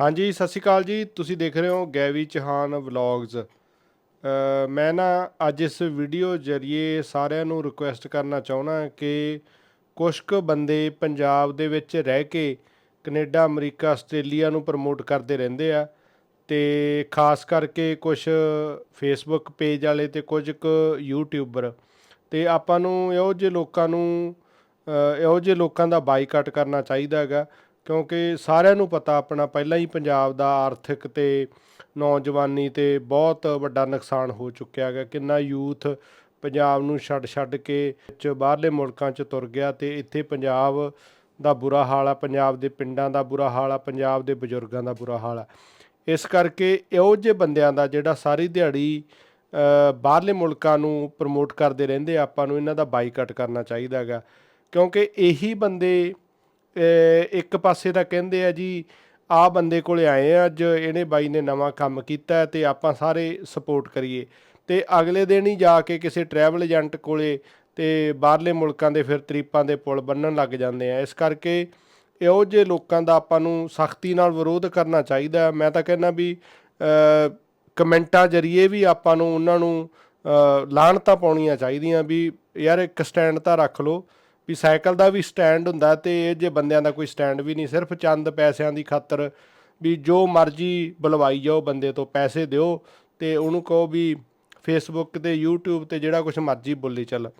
ਹਾਂਜੀ, ਸਤਿ ਸ਼੍ਰੀ ਅਕਾਲ ਜੀ। ਤੁਸੀਂ ਦੇਖ ਰਹੇ ਹੋ ਗੈਵੀ ਚਹਾਨ ਵਲੌਗਸ ਮੈਂ ਨਾ ਅੱਜ ਇਸ ਵੀਡੀਓ ਜਰੀਏ ਸਾਰਿਆਂ ਨੂੰ ਰਿਕੁਐਸਟ ਕਰਨਾ ਚਾਹੁੰਦਾ ਕਿ ਕੁਝ ਕੁ ਬੰਦੇ ਪੰਜਾਬ ਦੇ ਵਿੱਚ ਰਹਿ ਕੇ ਕੈਨੇਡਾ, ਅਮਰੀਕਾ, ਆਸਟ੍ਰੇਲੀਆ ਨੂੰ ਪ੍ਰਮੋਟ ਕਰਦੇ ਰਹਿੰਦੇ ਆ ਤੇ ਖਾਸ ਕਰਕੇ ਕੁਝ ਫੇਸਬੁੱਕ ਪੇਜ ਵਾਲੇ ਤੇ ਕੁਝ ਕੁ ਯੂਟਿਊਬਰ ਤੇ ਆਪਾਂ ਨੂੰ ਇਹੋ ਜਿਹੇ ਲੋਕਾਂ ਨੂੰ ਇਹੋ ਜਿਹੇ ਲੋਕਾਂ ਦਾ ਬਾਈਕਾਟ ਕਰਨਾ ਚਾਹੀਦਾ ਹੈਗਾ। ਕਿਉਂਕਿ ਸਾਰਿਆਂ ਨੂੰ ਪਤਾ ਆਪਣਾ ਪਹਿਲਾਂ ਹੀ ਪੰਜਾਬ ਦਾ ਆਰਥਿਕ ਤੇ ਨੌਜਵਾਨੀ ਤੇ ਬਹੁਤ ਵੱਡਾ ਨੁਕਸਾਨ ਹੋ ਚੁੱਕਿਆ ਹੈਗਾ। ਕਿੰਨਾ ਯੂਥ ਪੰਜਾਬ ਨੂੰ ਛੱਡ ਛੱਡ ਕੇ ਚ ਬਾਹਰਲੇ ਮੁਲਕਾਂ 'ਚ ਤੁਰ ਗਿਆ ਤੇ ਇੱਥੇ ਪੰਜਾਬ ਦਾ ਬੁਰਾ ਹਾਲ ਆ, ਪੰਜਾਬ ਦੇ ਪਿੰਡਾਂ ਦਾ ਬੁਰਾ ਹਾਲ ਆ, ਪੰਜਾਬ ਦੇ ਬਜ਼ੁਰਗਾਂ ਦਾ ਬੁਰਾ ਹਾਲ ਆ। ਇਸ ਕਰਕੇ ਇਹੋ ਜਿਹੇ ਬੰਦਿਆਂ ਦਾ ਜਿਹੜਾ ਸਾਰੀ ਦਿਹਾੜੀ ਬਾਹਰਲੇ ਮੁਲਕਾਂ ਨੂੰ ਪ੍ਰਮੋਟ ਕਰਦੇ ਰਹਿੰਦੇ ਆਪਾਂ ਨੂੰ ਇਹਨਾਂ ਦਾ ਬਾਈਕਾਟ ਕਰਨਾ ਚਾਹੀਦਾ ਹੈਗਾ। ਕਿਉਂਕਿ ਇਹੀ ਬੰਦੇ ਇੱਕ ਪਾਸੇ ਤਾਂ ਕਹਿੰਦੇ ਆ ਜੀ ਆ ਬੰਦੇ ਕੋਲੇ ਆਏ ਆ ਅੱਜ ਇਹਨੇ ਬਾਈ ਨੇ ਨਵਾਂ ਕੰਮ ਕੀਤਾ ਹੈ ਤੇ ਆਪਾਂ ਸਾਰੇ ਸਪੋਰਟ ਕਰੀਏ। ਤੇ ਅਗਲੇ ਦਿਨ ਹੀ ਜਾ ਕੇ ਕਿਸੇ ਟਰੈਵਲ ਏਜੰਟ ਕੋਲੇ ਤੇ ਬਾਹਰਲੇ ਮੁਲਕਾਂ ਦੇ ਫਿਰ ਤਰੀਪਾਂ ਦੇ ਪੁਲ ਬੰਨਣ ਲੱਗ ਜਾਂਦੇ ਆ। ਇਸ ਕਰਕੇ ਇਹੋ ਜਿਹੇ ਲੋਕਾਂ ਦਾ ਆਪਾਂ ਨੂੰ ਸਖਤੀ ਨਾਲ ਵਿਰੋਧ ਕਰਨਾ ਚਾਹੀਦਾ। ਮੈਂ ਤਾਂ ਕਹਿੰਦਾ ਵੀ ਕਮੈਂਟਾਂ ਜਰੀਏ ਵੀ ਆਪਾਂ ਨੂੰ ਉਹਨਾਂ ਨੂੰ ਅ, ਲਾਹਣਤਾਂ ਪਾਉਣੀਆਂ ਚਾਹੀਦੀਆਂ ਵੀ ਯਾਰ ਇੱਕ ਸਟੈਂਡ ਤਾਂ ਰੱਖ ਲਓ। ਵੀ ਸਾਈਕਲ ਦਾ ਵੀ ਸਟੈਂਡ ਹੁੰਦਾ ਤੇ ਇਹ ਜੇ ਬੰਦਿਆਂ ਦਾ ਕੋਈ ਸਟੈਂਡ ਵੀ ਨਹੀਂ, ਸਿਰਫ ਚੰਦ ਪੈਸਿਆਂ ਦੀ ਖਾਤਰ ਵੀ ਜੋ ਮਰਜ਼ੀ ਬੁਲਵਾਈ ਜਾਓ ਬੰਦੇ ਤੋਂ, ਪੈਸੇ ਦਿਓ ਤੇ ਉਹਨੂੰ ਕਹੋ ਵੀ ਫੇਸਬੁੱਕ ਤੇ YouTube ਤੇ ਜਿਹੜਾ ਕੁਝ ਮਰਜ਼ੀ ਬੋਲੀ ਚੱਲ।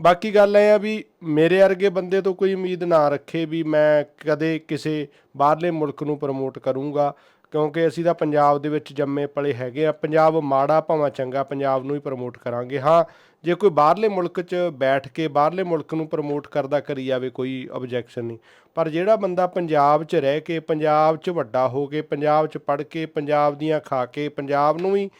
ਬਾਕੀ ਗੱਲ ਇਹ ਆ ਵੀ ਮੇਰੇ ਵਰਗੇ ਬੰਦੇ ਤੋਂ ਕੋਈ ਉਮੀਦ ਨਾ ਰੱਖੇ ਵੀ ਮੈਂ ਕਦੇ ਕਿਸੇ ਬਾਹਰਲੇ ਮੁਲਕ ਨੂੰ ਪ੍ਰਮੋਟ ਕਰੂੰਗਾ। ਕਿਉਂਕਿ ਅਸੀਂ ਤਾਂ ਪੰਜਾਬ ਦੇ ਵਿੱਚ ਜੰਮੇ ਪਲੇ ਹੈਗੇ ਆ। ਪੰਜਾਬ ਮਾੜਾ ਭਾਵੇਂ ਚੰਗਾ ਪੰਜਾਬ ਨੂੰ ਹੀ ਪ੍ਰਮੋਟ ਕਰਾਂਗੇ। ਹਾਂ, ਜੇ ਕੋਈ ਬਾਹਰਲੇ ਮੁਲਕ 'ਚ ਬੈਠ ਕੇ ਬਾਹਰਲੇ ਮੁਲਕ ਨੂੰ ਪ੍ਰਮੋਟ ਕਰਦਾ, ਕਰੀ ਜਾਵੇ, ਕੋਈ ਆਬਜੈਕਸ਼ਨ ਨਹੀਂ। ਪਰ ਜਿਹੜਾ ਬੰਦਾ ਪੰਜਾਬ 'ਚ ਰਹਿ ਕੇ, ਪੰਜਾਬ 'ਚ ਵੱਡਾ ਹੋ ਕੇ, ਪੰਜਾਬ 'ਚ ਪੜ੍ਹ ਕੇ, ਪੰਜਾਬ ਦੀਆਂ ਖਾ ਕੇ, ਪੰਜਾਬ ਨੂੰ ਹੀ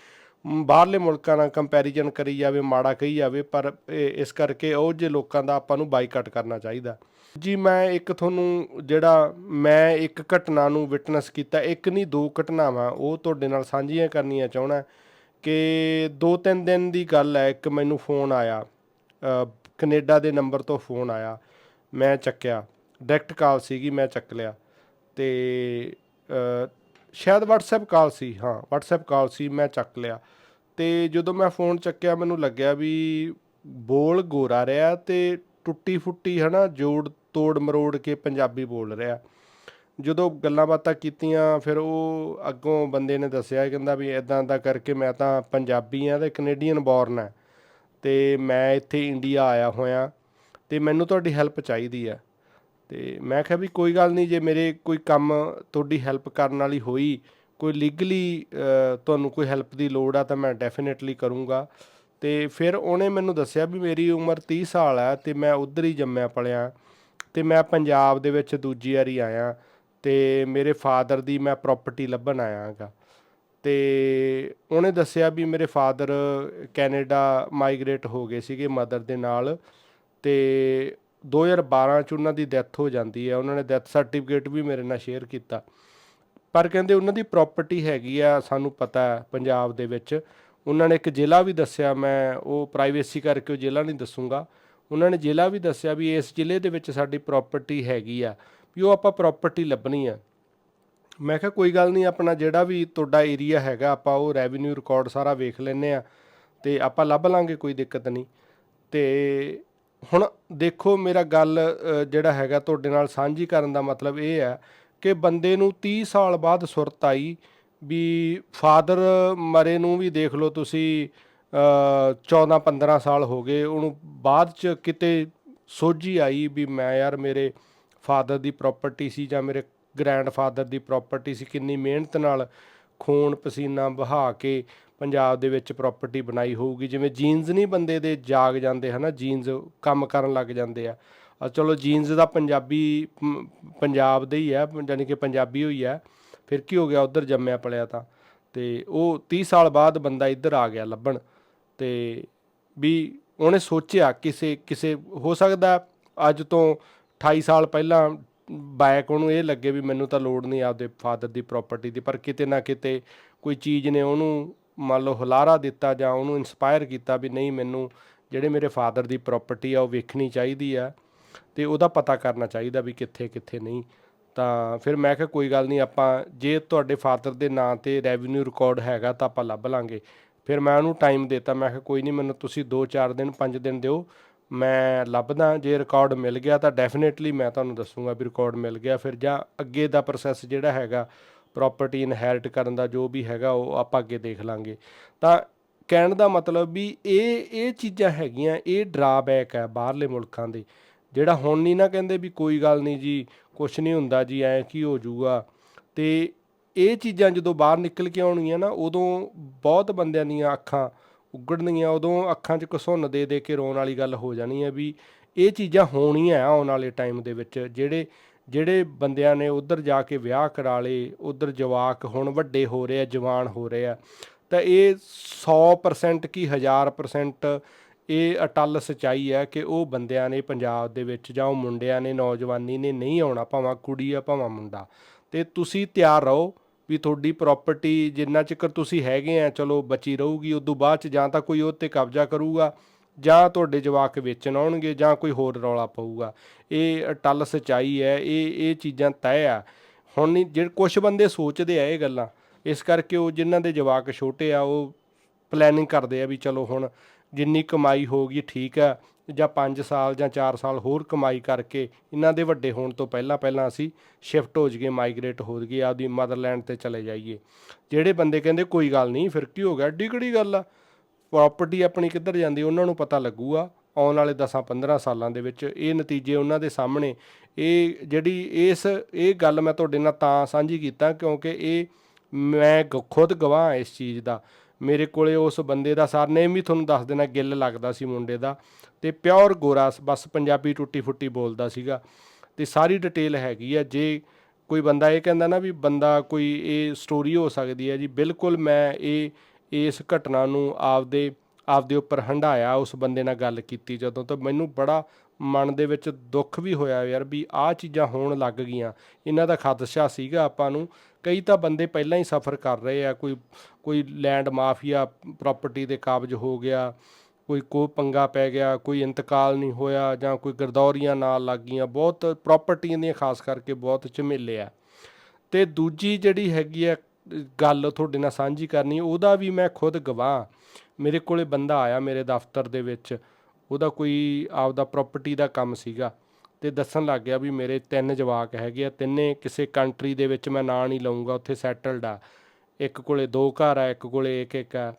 ਬਾਹਰਲੇ ਮੁਲਕਾਂ ਨਾਲ ਕੰਪੈਰੀਜ਼ਨ ਕਰੀ ਜਾਵੇ ਮਾੜਾ ਕਹੀ ਜਾਵੇ ਪਰ ਇਹ- ਇਸ ਕਰਕੇ ਉਹ ਜੇ ਲੋਕਾਂ ਦਾ ਆਪਾਂ ਨੂੰ ਬਾਈਕਾਟ ਕਰਨਾ ਚਾਹੀਦਾ। ਜੀ ਮੈਂ ਇੱਕ ਤੁਹਾਨੂੰ ਜਿਹੜਾ ਮੈਂ ਇੱਕ ਘਟਨਾ ਨੂੰ ਵਿਟਨੈਸ ਕੀਤਾ ਇੱਕ ਨਹੀਂ ਦੋ ਘਟਨਾਵਾਂ ਉਹ ਤੁਹਾਡੇ ਨਾਲ ਸਾਂਝੀਆਂ ਕਰਨੀਆਂ ਚਾਹਣਾ ਕਿ ਦੋ ਤਿੰਨ ਦਿਨ ਦੀ ਗੱਲ ਹੈ ਇੱਕ ਮੈਨੂੰ ਫੋਨ ਆਇਆ ਅ, ਕੈਨੇਡਾ ਦੇ ਨੰਬਰ ਤੋਂ ਫੋਨ ਆਇਆ ਮੈਂ ਚੱਕਿਆ ਡਾਇਰੈਕਟ ਕਾਲ ਸੀਗੀ ਮੈਂ ਚੱਕ ਲਿਆ ਤੇ ਸ਼ਾਇਦ WhatsApp ਕਾਲ ਸੀ, ਹਾਂ, WhatsApp ਕਾਲ ਸੀ, ਮੈਂ ਚੱਕ ਲਿਆ। ਤੇ ਜਦੋਂ ਮੈਂ ਫੋਨ ਚੱਕਿਆ, ਮੈਨੂੰ ਲੱਗਿਆ ਵੀ ਬੋਲ ਗੋਰਾ ਰਿਹਾ ਤੇ ਟੁੱਟੀ ਫੁੱਟੀ ਹਨਾ, ਜੋੜ ਤੋੜ ਮਰੋੜ ਕੇ ਪੰਜਾਬੀ ਬੋਲ ਰਿਹਾ। ਜਦੋਂ ਗੱਲਾਂ ਬਾਤਾਂ ਕੀਤੀਆਂ, ਫਿਰ ਉਹ ਅੱਗੋਂ ਬੰਦੇ ਨੇ ਦੱਸਿਆ, ਕਹਿੰਦਾ ਵੀ ਇਦਾਂ ਦਾ ਕਰਕੇ ਮੈਂ ਤਾਂ ਪੰਜਾਬੀ ਆ ਤੇ ਕੈਨੇਡੀਅਨ ਬੋਰਨ ਆ। ਤੇ ਮੈਂ ਇੱਥੇ ਇੰਡੀਆ ਆਇਆ ਹੋਇਆ, ਤੇ ਮੈਨੂੰ ਤੁਹਾਡੀ ਹੈਲਪ ਚਾਹੀਦੀ ਆ। ਤੇ ਮੈਂ ਕਿਹਾ ਵੀ ਕੋਈ ਗੱਲ ਨਹੀਂ, ਜੇ ਮੇਰੇ ਕੋਈ ਕੰਮ ਤੁਹਾਡੀ ਹੈਲਪ ਕਰਨ ਵਾਲੀ ਹੋਈ, ਕੋਈ ਲੀਗਲੀ ਤੁਹਾਨੂੰ ਕੋਈ ਹੈਲਪ ਦੀ ਲੋੜ ਆ ਤਾਂ ਮੈਂ ਡੈਫੀਨਿਟਲੀ ਕਰੂੰਗਾ। ਤੇ ਫਿਰ ਉਹਨੇ ਮੈਨੂੰ ਦੱਸਿਆ ਵੀ ਮੇਰੀ ਉਮਰ 30 ਸਾਲ ਹੈ ਤੇ ਮੈਂ ਉਧਰ ਹੀ ਜੰਮਿਆ ਪਲਿਆ। ਤੇ ਮੈਂ ਪੰਜਾਬ ਦੇ ਵਿੱਚ ਦੂਜੀ ਵਾਰੀ ਆਇਆ ਤੇ ਮੇਰੇ ਫਾਦਰ ਦੀ ਮੈਂ ਪ੍ਰਾਪਰਟੀ ਲੱਭਣ ਆਇਆ ਹੈਗਾ। ਤੇ ਉਹਨੇ ਦੱਸਿਆ ਵੀ ਮੇਰੇ ਫਾਦਰ ਕੈਨੇਡਾ ਮਾਈਗ੍ਰੇਟ ਹੋ ਗਏ ਸੀਗੇ ਮਦਰ ਦੇ ਨਾਲ। ਤੇ 2012 ਚ ਉਹਨਾਂ ਦੀ ਡੈਥ ਹੋ ਜਾਂਦੀ ਹੈ, ਉਹਨਾਂ ਨੇ ਡੈਥ ਸਰਟੀਫਿਕੇਟ ਵੀ ਮੇਰੇ ਨਾਲ ਸ਼ੇਅਰ ਕੀਤਾ। ਪਰ ਕਹਿੰਦੇ ਉਹਨਾਂ ਦੀ ਪ੍ਰਾਪਰਟੀ ਹੈਗੀ ਆ, ਸਾਨੂੰ ਪਤਾ ਹੈ ਪੰਜਾਬ ਦੇ ਵਿੱਚ। ਉਹਨਾਂ ਨੇ ਇੱਕ ਜ਼ਿਲ੍ਹਾ ਵੀ ਦੱਸਿਆ, ਮੈਂ ਉਹ ਪ੍ਰਾਈਵੇਸੀ ਕਰਕੇ ਉਹ ਜ਼ਿਲ੍ਹਾ ਨਹੀਂ ਦੱਸੂਗਾ। ਉਹਨਾਂ ਨੇ ਜ਼ਿਲ੍ਹਾ ਵੀ ਦੱਸਿਆ ਵੀ ਇਸ ਜ਼ਿਲ੍ਹੇ ਦੇ ਵਿੱਚ ਸਾਡੀ ਪ੍ਰਾਪਰਟੀ ਹੈਗੀ ਆ, ਵੀ ਉਹ ਆਪਾਂ ਪ੍ਰਾਪਰਟੀ ਲੱਭਣੀ ਆ। ਮੈਂ ਕਿਹਾ, ਕੋਈ ਗੱਲ ਨਹੀਂ, ਆਪਣਾ ਜਿਹੜਾ ਵੀ ਤੁਹਾਡਾ ਏਰੀਆ ਹੈਗਾ, ਆਪਾਂ ਉਹ ਰੈਵਨਿਊ ਰਿਕਾਰਡ ਸਾਰਾ ਵੇਖ ਲੈਨੇ ਆ ਤੇ ਆਪਾਂ ਲੱਭ ਲਾਂਗੇ, ਕੋਈ ਦਿੱਕਤ ਨਹੀਂ। ਤੇ ਹੁਣ ਦੇਖੋ ਮੇਰਾ ਗੱਲ ਜਿਹੜਾ ਹੈਗਾ ਤੁਹਾਡੇ ਨਾਲ ਸਾਂਝੀ ਕਰਨ ਦਾ ਮਤਲਬ ਇਹ ਹੈ ਕਿ ਬੰਦੇ ਨੂੰ 30 ਸਾਲ ਬਾਅਦ ਸੁਰਤ ਆਈ ਵੀ ਫਾਦਰ ਮਰੇ ਨੂੰ ਵੀ ਦੇਖ ਲਓ ਤੁਸੀਂ 14 15 ਸਾਲ ਹੋ ਗਏ, ਉਹਨੂੰ ਬਾਅਦ ਚ ਕਿਤੇ ਸੋਝੀ ਆਈ ਵੀ ਮੈਂ ਯਾਰ ਮੇਰੇ ਫਾਦਰ ਦੀ ਪ੍ਰਾਪਰਟੀ ਸੀ ਜਾਂ ਮੇਰੇ ਗ੍ਰੈਂਡਫਾਦਰ ਦੀ ਪ੍ਰਾਪਰਟੀ ਸੀ, ਕਿੰਨੀ ਮਿਹਨਤ ਨਾਲ ਖੂਨ ਪਸੀਨਾ ਵਹਾ ਕੇ ਪੰਜਾਬ ਦੇ ਵਿੱਚ ਪ੍ਰਾਪਰਟੀ ਬਣਾਈ ਹੋਊਗੀ। ਜਿਵੇਂ ਜੀਨਸ ਨਹੀਂ ਬੰਦੇ ਦੇ ਜਾਗ ਜਾਂਦੇ, ਹਨਾ? ਜੀਨਸ ਕੰਮ ਕਰਨ ਲੱਗ ਜਾਂਦੇ ਆ। ਚਲੋ ਜੀਨਸ ਦਾ ਪੰਜਾਬੀ ਪੰਜਾਬ ਦੇ ਹੀ ਆ, ਯਾਨੀ ਕਿ ਪੰਜਾਬੀ ਹੋਈ ਆ। ਫਿਰ ਕੀ ਹੋ ਗਿਆ? ਉਧਰ ਜੰਮਿਆ ਪਲਿਆ ਤਾਂ। ਤੇ ਉਹ 30 ਸਾਲ ਬਾਅਦ ਬੰਦਾ ਇੱਧਰ ਆ ਗਿਆ ਲੱਭਣ। ਤੇ ਵੀ ਉਹਨੇ ਸੋਚਿਆ ਕਿਸੇ ਕਿਸੇ, ਹੋ ਸਕਦਾ ਅੱਜ ਤੋਂ 28 ਸਾਲ ਪਹਿਲਾਂ ਬੈਕ ਉਹਨੂੰ ਇਹ ਲੱਗੇ ਵੀ ਮੈਨੂੰ ਤਾਂ ਲੋੜ ਨਹੀਂ ਆਪਦੇ ਫਾਦਰ ਦੀ ਪ੍ਰਾਪਰਟੀ ਦੀ, ਪਰ ਕਿਤੇ ਨਾ ਕਿਤੇ ਕੋਈ ਚੀਜ਼ ਨੇ ਉਹਨੂੰ ਮੰਨ ਲਓ ਹੁਲਾਰਾ ਦਿੱਤਾ ਜਾਂ ਉਹਨੂੰ ਇਨਸਪਾਇਰ ਕੀਤਾ ਵੀ ਨਹੀਂ ਮੈਨੂੰ ਜਿਹੜੇ ਮੇਰੇ ਫਾਦਰ ਦੀ ਪ੍ਰਾਪਰਟੀ ਆ ਉਹ ਵੇਖਣੀ ਚਾਹੀਦੀ ਆ ਤੇ ਉਹਦਾ ਪਤਾ ਕਰਨਾ ਚਾਹੀਦਾ ਵੀ ਕਿੱਥੇ ਕਿੱਥੇ ਨਹੀਂ। ਤਾਂ ਫਿਰ ਮੈਂ ਕਿਹਾ ਕੋਈ ਗੱਲ ਨਹੀਂ, ਆਪਾਂ ਜੇ ਤੁਹਾਡੇ ਫਾਦਰ ਦੇ ਨਾਂ ਤੇ ਰੈਵਨਿਊ ਰਿਕਾਰਡ ਹੈਗਾ ਤਾਂ ਆਪਾਂ ਲੱਭ ਲਾਂਗੇ। ਫਿਰ ਮੈਂ ਉਹਨੂੰ ਟਾਈਮ ਦਿੱਤਾ, ਮੈਂ ਕਿਹਾ ਕੋਈ ਨਹੀਂ ਮੈਨੂੰ ਤੁਸੀਂ 2-4 ਦਿਨ 5 ਦਿਨ ਦਿਓ, ਮੈਂ ਲੱਭਦਾ, ਜੇ ਰਿਕਾਰਡ ਮਿਲ ਗਿਆ ਤਾਂ ਡੈਫੀਨੇਟਲੀ ਮੈਂ ਤੁਹਾਨੂੰ ਦੱਸੂਗਾ ਵੀ ਰਿਕਾਰਡ ਮਿਲ ਗਿਆ। ਫਿਰ ਜਾਂ ਅੱਗੇ ਦਾ ਪ੍ਰੋਸੈਸ ਜਿਹੜਾ ਹੈਗਾ ਪ੍ਰਾਪਰਟੀ ਇਨਹੈਰਿਟ ਕਰਨ ਦਾ ਜੋ ਵੀ ਹੈਗਾ ਉਹ ਆਪਾਂ ਅੱਗੇ ਦੇਖ ਲਾਂਗੇ। ਤਾਂ ਕਹਿਣ ਦਾ ਮਤਲਬ ਵੀ ਇਹ ਇਹ ਚੀਜ਼ਾਂ ਹੈਗੀਆਂ, ਇਹ ਡਰਾਬੈਕ ਹੈ ਬਾਹਰਲੇ ਮੁਲਕਾਂ ਦੇ। ਜਿਹੜਾ ਹੁਣ ਨਹੀਂ ਨਾ ਕਹਿੰਦੇ ਵੀ ਕੋਈ ਗੱਲ ਨਹੀਂ ਜੀ, ਕੁਛ ਨਹੀਂ ਹੁੰਦਾ ਜੀ, ਐ ਕੀ ਹੋ ਜਾਊਗਾ। ਤੇ ਇਹ ਚੀਜ਼ਾਂ ਜਦੋਂ ਬਾਹਰ ਨਿਕਲ ਕੇ ਆਉਣਗੀਆਂ ਨਾ, ਉਦੋਂ ਬਹੁਤ ਬੰਦਿਆਂ ਦੀਆਂ ਅੱਖਾਂ ਉੱਗੜਨੀਆਂ, ਉਦੋਂ ਅੱਖਾਂ 'ਚ ਘਸੁੰਨ ਦੇ ਦੇ ਕੇ ਰੋਣ ਵਾਲੀ ਗੱਲ ਹੋ ਜਾਣੀ ਹੈ ਵੀ ਇਹ ਚੀਜ਼ਾਂ ਹੋਣੀਆਂ ਆਉਣ ਵਾਲੇ ਟਾਈਮ ਦੇ ਵਿੱਚ, ਜਿਹੜੇ ਜਿਹੜੇ ਬੰਦਿਆਂ ਨੇ ਉਧਰ ਜਾ ਕੇ ਵਿਆਹ ਕਰਾ ਲਏ, ਉਧਰ ਜਵਾਕ ਹੁਣ ਵੱਡੇ ਹੋ ਰਹੇ ਆ, ਜਵਾਨ ਹੋ ਰਹੇ ਆ, ਤਾਂ ਇਹ 100% ਕੀ 1000% ਇਹ ਅਟਲ ਸਚਾਈ ਹੈ ਕਿ ਉਹ ਬੰਦਿਆਂ ਨੇ ਪੰਜਾਬ ਦੇ ਵਿੱਚ ਜਾਂ ਉਹ ਮੁੰਡਿਆਂ ਨੇ, ਨੌਜਵਾਨੀ ਨੇ ਨਹੀਂ ਆਉਣਾ, ਭਾਵੇਂ ਕੁੜੀ ਆ, ਭਾਵੇਂ ਮੁੰਡਾ। ਤੇ ਤੁਸੀਂ ਤਿਆਰ ਰਹੋ ਵੀ ਤੁਹਾਡੀ ਪ੍ਰਾਪਰਟੀ ਜਿੰਨਾ ਚਿਰ ਤੁਸੀਂ ਹੈਗੇ ਆ, ਚਲੋ ਬਚੀ ਰਹੂਗੀ, ਉਦੋਂ ਬਾਅਦ ਚ ਜਾਂ ਤਾਂ ਕੋਈ ਉਹ ਤੇ ਕਬਜ਼ਾ ਕਰੂਗਾ ਜਾਂ ਤੁਹਾਡੇ ਜਵਾਕ ਵੇਚਣ ਆਉਣਗੇ ਜਾਂ ਕੋਈ ਹੋਰ ਰੌਲਾ ਪਊਗਾ। ਇਹ ਟੱਲ ਸਚਾਈ ਹੈ, ਇਹ ਇਹ ਚੀਜ਼ਾਂ ਤੈਅ ਆ। ਹੁਣ ਨਹੀਂ ਜਿਹੜੇ ਕੁਝ ਬੰਦੇ ਸੋਚਦੇ ਆ ਇਹ ਗੱਲਾਂ, ਇਸ ਕਰਕੇ ਉਹ ਜਿਨ੍ਹਾਂ ਦੇ ਜਵਾਕ ਛੋਟੇ ਆ, ਉਹ ਪਲੈਨਿੰਗ ਕਰਦੇ ਆ ਵੀ ਚਲੋ ਹੁਣ ਜਿੰਨੀ ਕਮਾਈ ਹੋਗੀ ਠੀਕ ਆ, ਜਾਂ 5 ਸਾਲ ਜਾਂ 4 ਸਾਲ ਹੋਰ ਕਮਾਈ ਕਰਕੇ ਇਹਨਾਂ ਦੇ ਵੱਡੇ ਹੋਣ ਤੋਂ ਪਹਿਲਾਂ ਪਹਿਲਾਂ ਅਸੀਂ ਸ਼ਿਫਟ ਹੋ ਜਾਈਏ ਮਾਈਗ੍ਰੇਟ ਹੋ ਜਾਈਏ, ਆਪਦੀ ਮਦਰਲੈਂਡ ਤੇ ਚਲੇ ਜਾਈਏ। ਜਿਹੜੇ ਬੰਦੇ ਕਹਿੰਦੇ ਕੋਈ ਗੱਲ ਨਹੀਂ, ਫਿਰ ਕੀ ਹੋ ਗਿਆ ਏਡੀ ਕਿਹੜੀ ਗੱਲ ਆ? ਪ੍ਰਾਪਰਟੀ ਆਪਣੀ ਕਿੱਧਰ ਜਾਂਦੀ, ਉਹਨਾਂ ਨੂੰ ਪਤਾ ਲੱਗੂਗਾ ਆਉਣ ਵਾਲੇ 10-15 ਸਾਲਾਂ ਦੇ ਵਿੱਚ। ਇਹ ਨਤੀਜੇ ਉਹਨਾਂ ਦੇ ਸਾਹਮਣੇ। ਇਹ ਜਿਹੜੀ ਇਸ, ਇਹ ਗੱਲ ਮੈਂ ਤੁਹਾਡੇ ਨਾਲ ਤਾਂ ਸਾਂਝੀ ਕੀਤਾ ਕਿਉਂਕਿ ਇਹ ਮੈਂ ਗ- ਖੁਦ ਗਵਾਹ ਹਾਂ ਇਸ ਚੀਜ਼ ਦਾ। ਮੇਰੇ ਕੋਲੇ ਉਸ ਬੰਦੇ ਦਾ ਸਰਨੇਮ ਵੀ ਤੁਹਾਨੂੰ ਦੱਸ ਦੇਣਾ, ਗਿੱਲ ਲੱਗਦਾ ਸੀ ਮੁੰਡੇ ਦਾ। ਤੇ ਪਿਓਰ ਗੋਰਾ ਬਸ ਪੰਜਾਬੀ ਟੁੱਟੀ ਫੁੱਟੀ ਬੋਲਦਾ ਸੀਗਾ। ਤੇ ਸਾਰੀ ਡਿਟੇਲ ਹੈਗੀ ਆ। ਜੇ ਕੋਈ ਬੰਦਾ ਇਹ ਕਹਿੰਦਾ ਨਾ ਵੀ ਬੰਦਾ ਕੋਈ, ਇਹ ਸਟੋਰੀ ਹੋ ਸਕਦੀ ਹੈ ਜੀ, ਬਿਲਕੁਲ ਮੈਂ ਇਹ ਇਸ ਘਟਨਾ ਨੂੰ ਆਪਦੇ ਆਪਦੇ ਉੱਪਰ ਹੰਡਾਇਆ ਉਸ ਬੰਦੇ ਨਾਲ ਗੱਲ ਕੀਤੀ ਜਦੋਂ ਤਾਂ ਮੈਨੂੰ ਬੜਾ ਮਨ ਦੇ ਵਿੱਚ ਦੁੱਖ ਵੀ ਹੋਇਆ ਯਾਰ ਵੀ ਆਹ ਚੀਜ਼ਾਂ ਹੋਣ ਲੱਗ ਗਈਆਂ। ਇਹਨਾਂ ਦਾ ਖਦਸ਼ਾ ਸੀਗਾ ਆਪਾਂ ਨੂੰ। ਕਈ ਤਾਂ ਬੰਦੇ ਪਹਿਲਾਂ ਹੀ ਸਫਰ ਕਰ ਰਹੇ ਆ, ਕੋਈ ਕੋਈ ਲੈਂਡ ਮਾਫੀਆ ਪ੍ਰਾਪਰਟੀ ਦੇ ਕਾਬਜ ਹੋ ਗਿਆ, ਕੋਈ ਕੋ ਪੰਗਾ ਪੈ ਗਿਆ, ਕੋਈ ਇੰਤਕਾਲ ਨਹੀਂ ਹੋਇਆ ਜਾਂ ਕੋਈ ਗਰਦੌਰੀਆਂ ਨਾਲ ਲੱਗ ਗਈਆਂ। ਬਹੁਤ ਪ੍ਰਾਪਰਟੀਆਂ ਦੀਆਂ ਖਾਸ ਕਰਕੇ ਬਹੁਤ ਝਮੇਲੇ ਆ। ਤੇ ਦੂਜੀ ਜਿਹੜੀ ਹੈਗੀ ਆ ਗੱਲ ਤੁਹਾਡੇ ਨਾਲ ਸਾਂਝੀ ਕਰਨੀ, ਉਹਦਾ ਵੀ ਮੈਂ ਖੁਦ ਗਵਾਹ। ਮੇਰੇ ਕੋਲੇ ਬੰਦਾ ਆਇਆ ਮੇਰੇ ਦਫ਼ਤਰ ਦੇ ਵਿੱਚ, ਉਹਦਾ ਕੋਈ ਆਪਦਾ ਪ੍ਰਾਪਰਟੀ ਦਾ ਕੰਮ ਸੀਗਾ ਤੇ ਦੱਸਣ ਲੱਗ ਗਿਆ ਵੀ ਮੇਰੇ ਤਿੰਨ ਜਵਾਕ ਹੈਗੇ ਆ, ਤਿੰਨੇ ਕਿਸੇ ਕੰਟਰੀ ਦੇ ਵਿੱਚ ਮੈਂ ਨਾਂ ਨਹੀਂ ਲਊਂਗਾ, ਉੱਥੇ ਸੈਟਲਡ ਆ। ਇੱਕ ਕੋਲੇ ਦੋ ਘਰ ਆ, ਇੱਕ ਕੋਲੇ ਇੱਕ ਇੱਕ ਆ,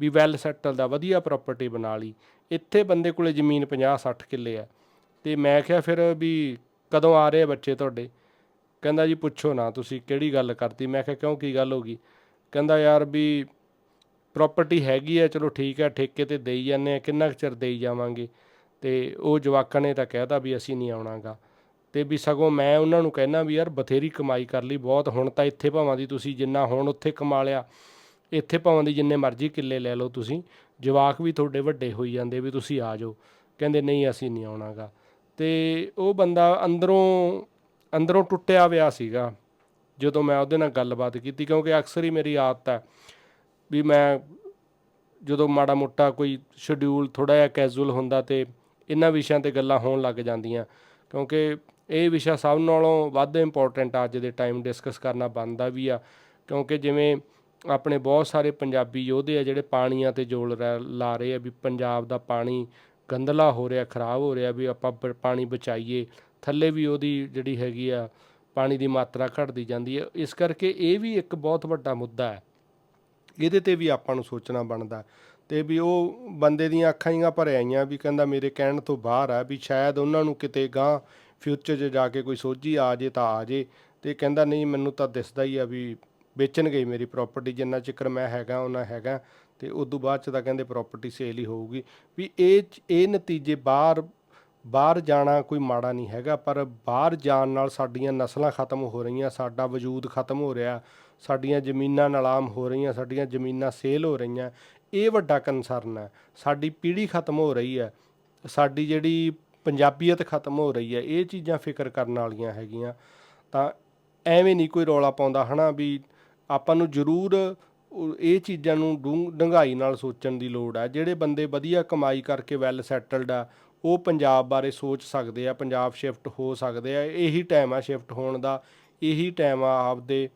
ਵੀ ਵੈਲ ਸੈਟਲਡ ਆ, ਵਧੀਆ ਪ੍ਰਾਪਰਟੀ ਬਣਾ ਲਈ। ਇੱਥੇ ਬੰਦੇ ਕੋਲੇ ਜ਼ਮੀਨ 50 60 ਕਿੱਲੇ ਆ। ਤੇ ਮੈਂ ਕਿਹਾ ਫਿਰ ਵੀ ਕਦੋਂ ਆ ਰਹੇ ਆ ਬੱਚੇ ਤੁਹਾਡੇ? ਕਹਿੰਦਾ ਜੀ ਪੁੱਛੋ ਨਾ, ਤੁਸੀਂ ਕਿਹੜੀ ਗੱਲ ਕਰਤੀ? ਮੈਂ ਕਿਹਾ, ਕਿਉਂ ਕੀ ਗੱਲ ਹੋ ਗਈ? ਕਹਿੰਦਾ ਯਾਰ ਵੀ ਪ੍ਰਾਪਰਟੀ ਹੈਗੀ ਆ, ਚਲੋ ਠੀਕ ਆ, ਠੇਕੇ ਤੇ ਦੇਈ ਜਾਂਦੇ ਆ, ਕਿੰਨਾ ਕੁ ਚਿਰ ਦੇਈ ਜਾਵਾਂਗੇ? ਤੇ ਉਹ ਜਵਾਕਾਂ ਨੇ ਤਾਂ ਕਹਿਤਾ ਵੀ ਅਸੀਂ ਨਹੀਂ ਆਉਣਾਗਾ। ਤੇ ਵੀ ਸਗੋਂ ਮੈਂ ਉਹਨਾਂ ਨੂੰ ਕਹਿਣਾ ਵੀ ਯਾਰ ਬਥੇਰੀ ਕਮਾਈ ਕਰ ਲਈ ਬਹੁਤ, ਹੁਣ ਤਾਂ ਇੱਥੇ ਭਾਵਾਂ ਦੀ ਤੁਸੀਂ ਜਿੰਨਾ ਹੁਣ ਉੱਥੇ ਕਮਾ ਲਿਆ, ਇੱਥੇ ਭਾਵਾਂ ਦੀ ਜਿੰਨੇ ਮਰਜ਼ੀ ਕਿੱਲੇ ਲੈ ਲਓ ਤੁਸੀਂ, ਜਵਾਕ ਵੀ ਤੁਹਾਡੇ ਵੱਡੇ ਹੋਈ ਜਾਂਦੇ ਵੀ ਤੁਸੀਂ ਆ ਜਾਓ। ਕਹਿੰਦੇ ਨਹੀਂ, ਅਸੀਂ ਨਹੀਂ ਆਉਣਾਗਾ। ਤੇ ਉਹ ਬੰਦਾ ਅੰਦਰੋਂ ਅੰਦਰੋਂ ਟੁੱਟਿਆ ਹੋਇਆ ਸੀਗਾ, ਜਦੋਂ ਮੈਂ ਉਹਦੇ ਨਾਲ ਗੱਲਬਾਤ ਕੀਤੀ, ਕਿਉਂਕਿ ਅਕਸਰ ਹੀ ਮੇਰੀ ਆਦਤ ਹੈ ਵੀ ਮੈਂ ਜਦੋਂ ਮਾੜਾ ਮੋਟਾ ਕੋਈ ਸ਼ਡਿਊਲ ਥੋੜਾ ਜਿਹਾ ਕੈਜੂਅਲ ਹੁੰਦਾ ਤੇ ਇਹਨਾਂ ਵਿਸ਼ਿਆਂ ਤੇ ਗੱਲਾਂ ਹੋਣ ਲੱਗ ਜਾਂਦੀਆਂ, ਕਿਉਂਕਿ ਇਹ ਵਿਸ਼ਾ ਸਭ ਨਾਲੋਂ ਵੱਧ ਇੰਪੋਰਟੈਂਟ ਅੱਜ ਦੇ ਟਾਈਮ ਡਿਸਕਸ ਕਰਨਾ ਬਣਦਾ ਵੀ ਆ, ਕਿਉਂਕਿ ਜਿਵੇਂ ਆਪਣੇ ਬਹੁਤ ਸਾਰੇ ਪੰਜਾਬੀ ਯੋਧੇ ਆ ਜਿਹੜੇ ਪਾਣੀਆਂ ਤੇ ਜੋਲ ਰਹਿ- ਲਾ ਰਹੇ ਆ ਵੀ ਪੰਜਾਬ ਦਾ ਪਾਣੀ ਗੰਦਲਾ ਹੋ ਰਿਹਾ, ਖਰਾਬ ਹੋ ਰਿਹਾ ਵੀ ਆਪਾਂ ਬ- ਪਾਣੀ ਬਚਾਈਏ ਥੱਲੇ ਵੀ ਉਹਦੀ ਜਿਹੜੀ ਹੈਗੀ ਆ, ਪਾਣੀ ਦੀ ਮਾਤਰਾ ਘਟਦੀ ਜਾਂਦੀ ਹੈ। ਇਸ ਕਰਕੇ ਇਹ ਵੀ ਇੱਕ ਬਹੁਤ ਵੱਡਾ ਮੁੱਦਾ ਹੈ। ਇਹਦੇ ਤੇ ਵੀ ਆਪਾਂ ਨੂੰ ਸੋਚਣਾ ਬਣਦਾ ਤੇ ਵੀ ਉਹ ਬੰਦੇ ਦੀਆਂ ਅੱਖਾਂ ਹੀਆਂ ਭਰ ਆਈਆਂ ਵੀ ਕਹਿੰਦਾ ਮੇਰੇ ਕਹਿਣ ਤੋਂ ਬਾਹਰ ਆ ਵੀ ਸ਼ਾਇਦ ਉਹਨਾਂ ਨੂੰ ਕਿਤੇ ਗਾਂ ਫਿਊਚਰ 'ਚ ਜਾ ਕੇ ਕੋਈ ਸੋਝੀ ਆ ਜੇ ਤਾਂ ਆ ਜੇ। ਤੇ ਕਹਿੰਦਾ ਨਹੀਂ, ਮੈਨੂੰ ਤਾਂ ਦਿਸਦਾ ਹੀ ਆ ਵੀ ਵੇਚਣਗੇ ਹੀ ਮੇਰੀ ਪ੍ਰਾਪਰਟੀ ਜਿੰਨਾ ਚਿਕਰ ਮੈਂ ਹੈਗਾ ਉਹਨਾਂ ਹੈਗਾ। ਤੇ ਤੋਂ ਬਾਅਦ ਚ ਤਾਂ ਕਹਿੰਦੇ ਪ੍ਰਾਪਰਟੀ ਸੇਲ ਹੀ ਹੋਊਗੀ। ਵੀ ਇਹ ਇਹ ਨਤੀਜੇ ਬਾਹਰ ਬਾਹਰ ਜਾਣਾ ਕੋਈ ਮਾੜਾ ਨਹੀਂ ਹੈਗਾ, ਪਰ ਬਾਹਰ ਜਾਣ ਨਾਲ ਸਾਡੀਆਂ ਨਸਲਾਂ ਖਤਮ ਹੋ ਰਹੀਆਂ, ਸਾਡਾ ਵਜੂਦ ਖਤਮ ਹੋ ਰਿਹਾ, ਸਾਡੀਆਂ ਜ਼ਮੀਨਾਂ ਨਿਲਾਮ ਹੋ ਰਹੀਆਂ, ਸਾਡੀਆਂ ਜ਼ਮੀਨਾਂ ਸੇਲ ਹੋ ਰਹੀਆਂ, ਇਹ ਵੱਡਾ ਕੰਸਰਨ ਹੈ। ਸਾਡੀ ਪੀੜ੍ਹੀ ਖਤਮ ਹੋ ਰਹੀ ਹੈ, ਸਾਡੀ ਜਿਹੜੀ ਪੰਜਾਬੀਅਤ ਖਤਮ ਹੋ ਰਹੀ ਹੈ, ਇਹ ਚੀਜ਼ਾਂ ਫਿਕਰ ਕਰਨ ਵਾਲੀਆਂ ਹੈਗੀਆਂ। ਤਾਂ ਐਵੇਂ ਨਹੀਂ ਕੋਈ ਰੌਲਾ ਪਾਉਂਦਾ, ਹਨਾ, ਵੀ ਆਪਾਂ ਨੂੰ ਜ਼ਰੂਰ ਇਹ ਚੀਜ਼ਾਂ ਨੂੰ ਡੂੰ- ਡੂੰਘਾਈ ਨਾਲ ਸੋਚਣ ਦੀ ਲੋੜ ਹੈ। ਜਿਹੜੇ ਬੰਦੇ ਵਧੀਆ ਕਮਾਈ ਕਰਕੇ ਵੈਲ ਸੈਟਲਡ ਆ ਉਹ ਪੰਜਾਬ ਬਾਰੇ ਸੋਚ ਸਕਦੇ ਆ, ਪੰਜਾਬ ਸ਼ਿਫਟ ਹੋ ਸਕਦੇ ਆ, ਇਹੀ ਟਾਈਮ ਆ ਸ਼ਿਫਟ ਹੋਣ ਦਾ, ਇਹੀ ਟਾਈਮ ਆ ਆਪਦੇ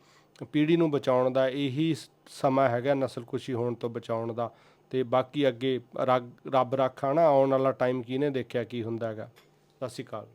ਪੀੜ੍ਹੀ ਨੂੰ ਬਚਾਉਣ ਦਾ, ਇਹੀ ਸਮਾਂ ਹੈਗਾ ਨਸਲਕੁਸ਼ੀ ਹੋਣ ਤੋਂ ਬਚਾਉਣ ਦਾ ਤੇ ਬਾਕੀ ਅੱਗੇ ਰੱਗ- ਰੱਬ ਰਾਖਾ ਨਾ ਆਉਣ ਵਾਲਾ ਟਾਈਮ ਕਿਹਨੇ ਦੇਖਿਆ, ਕੀ ਹੁੰਦਾ ਹੈਗਾ। ਸਤਿ ਸ਼੍ਰੀ ਅਕਾਲ।